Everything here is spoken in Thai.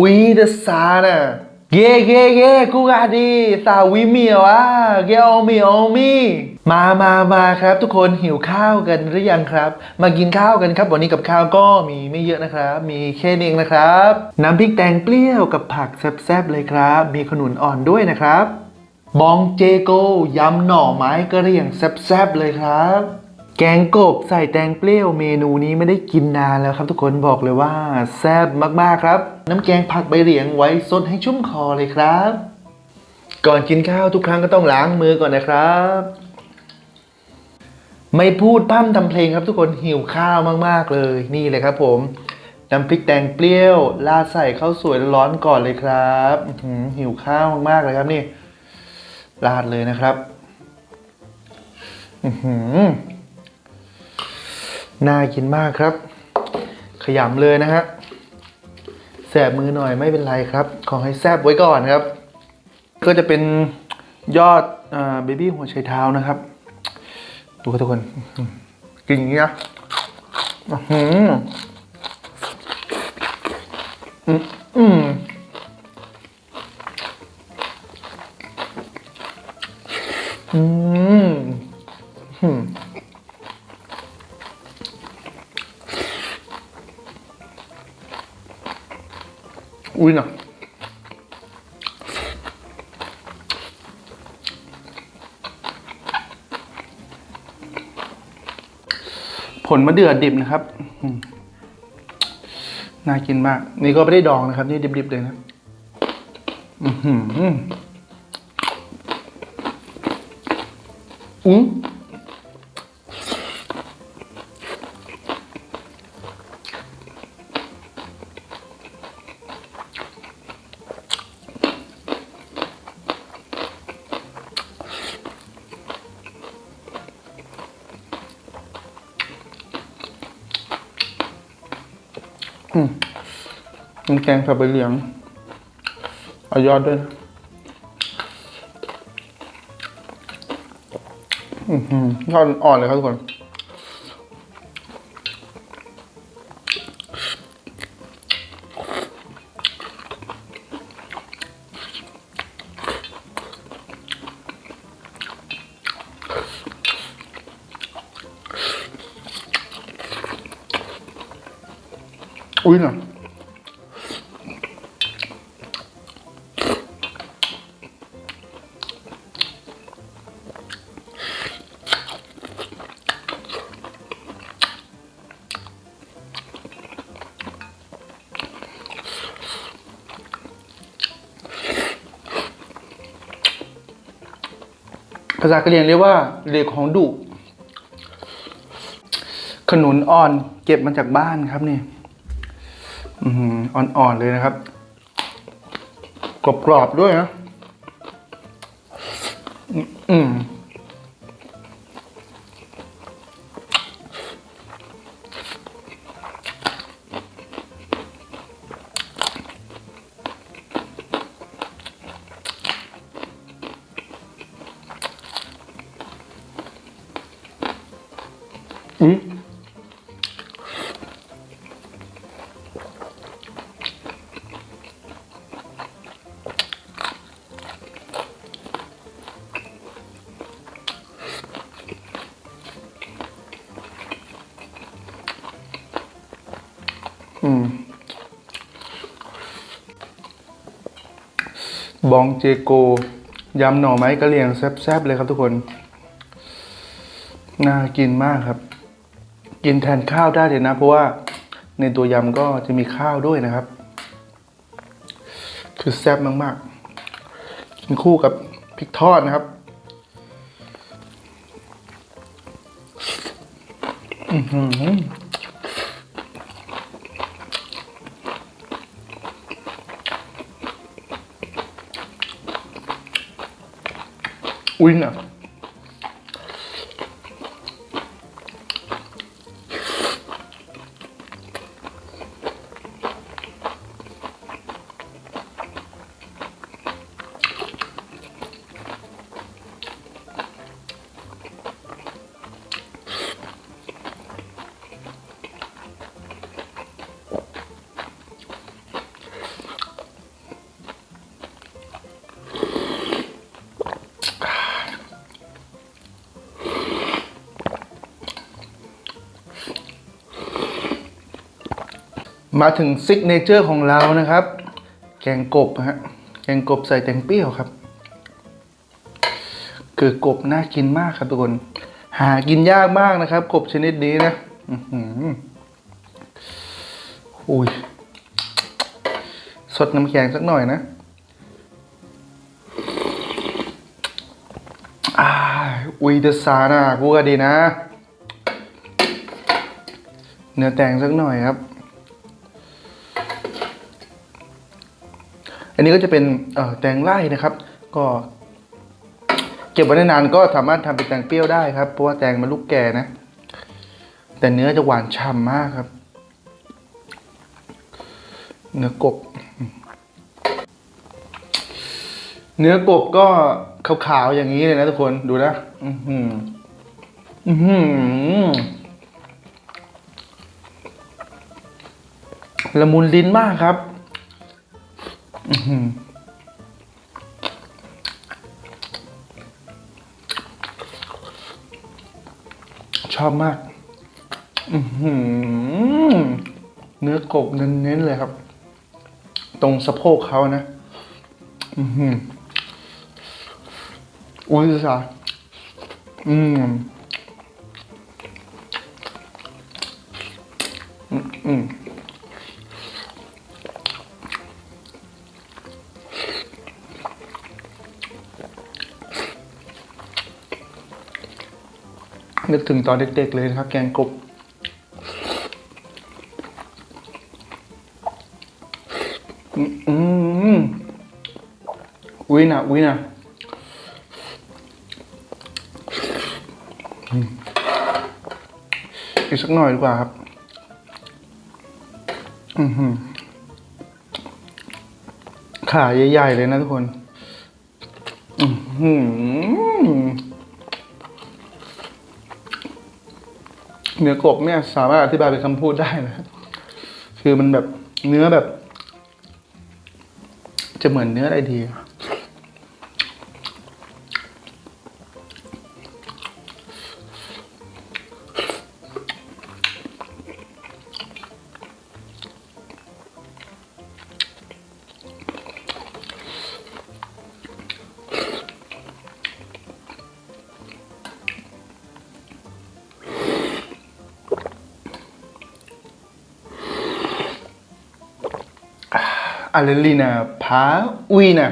อุ้ยเดซาน่ะเย่เย่เย่กูกาดีสาวิเมียวอะเกอมีอมีมามามาครับ ทุกคนหิวข้าวกันหรือยังครับ มากินข้าวกันครับ วันนี้กับข้าวก็มีไม่เยอะนะครับ มีแค่นี้เองนะครับ น้ำพริกแตงเปรี้ยวกับผักแซ่บๆเลยครับ มีขนุนอ่อนด้วยนะครับ บองเจโกยำหน่อไม้กระเรียงแซ่บๆเลยครับ แกงกบใส่แตงเปรี้ยวเมนูนี้ไม่ได้กินนานแล้วครับทุกคนบอกเลยว่าแซ่บมากๆครับ น้ำแกงผักใบเหลียงไว้ซดให้ชุ่มคอเลยครับ ก่อนกินข้าวทุกครั้งก็ต้องล้างมือก่อนนะครับ ไม่พูดพร่ำทำเพลงครับทุกคนหิวข้าวมากๆเลย นี่เลยครับผมน้ำพริกแตงเปรี้ยวราดใส่ข้าวสวยร้อนก่อนเลยครับหิวข้าวมากๆเลยครับนี่ราดเลยนะครับ อือหือ น่ากินมากครับ ขยำเลยนะฮะแสบมือหน่อยไม่เป็นไรครับ ขอให้แซบไว้ก่อนครับ ก็จะเป็นยอดเบบี้หัวไชเท้านะครับ ดูทุกคนกินอย่างนี้นะ อุ้ยนะผลมะเดื่อดิบนะครับ น่ากินมาก นี่ก็ไม่ได้ดองนะครับ นี่ดิบๆเลยนะอือหืออุ้งมั นแกงสับใบเหลียงเอายอดด้วยนะอือหือยอดอ่อนเลยครับทุกคน อุ้ยน่ะภาษากะเหรี่ยงเรียกว่าเหล็กของดุ ขนุนอ่อนเก็บมาจากบ้านครับนี่ อ่อนๆเลยนะครับ กรอบๆด้วยนะ อืม บองเจโกยำหน่อไม้กะเหรี่ยงแซ่บๆเลยครับทุกคน น่ากินมากครับ กินแทนข้าวได้เลยนะ เพราะว่าในตัวยำก็จะมีข้าวด้วยนะครับ คือแซ่บมากๆ กินคู่กับพริกทอดนะครับอือหือ อุ้ มาถึงซิกเนเจอร์ของเรานะครับ แกงกบนะฮะแกงกบใส่แตงเปรี้ยวครับ คือกบน่ากินมากครับทุกคน หากินยากมากนะครับ กบชนิดนี้นะอือหอุ้ยสดน้ำแข็งสักหน่อยนะอ่าอุ้ยเดซาน่ะกูก็ดีนะ เนื้อแตงสักหน่อยครับ อันนี้ก็จะเป็นแตงไร่นะครับ ก็เก็บไว้ได้นานก็สามารถทำเป็นแตงเปรี้ยวได้ครับ เพราะว่าแตงมันลูกแก่นะ แต่เนื้อจะหวานฉ่ำมากครับ เนื้อกบ เนื้อกบก็ขาวๆอย่างนี้เลยนะทุกคนดูนะอือหืออือหือละมุนลิ้นมากครับ ชอบมาก เนื้อกบเน้นๆเลยครับ ตรงสะโพกเขานะ อือหืออุ้ยสาอืม นึกถึงตอนเด็กๆเลยนะครับ แกงกบอืมอุ้ยนะอุ้ยนะอีกสักหน่อยดีกว่าครับ อือหือขาใหญ่ๆเลยนะทุกคน อือหือ เนื้อกบเนี่ยสามารถอธิบายเป็นคำพูดได้นะคือมันแบบเนื้อแบบ จะเหมือนเนื้ออะไรดี อะอ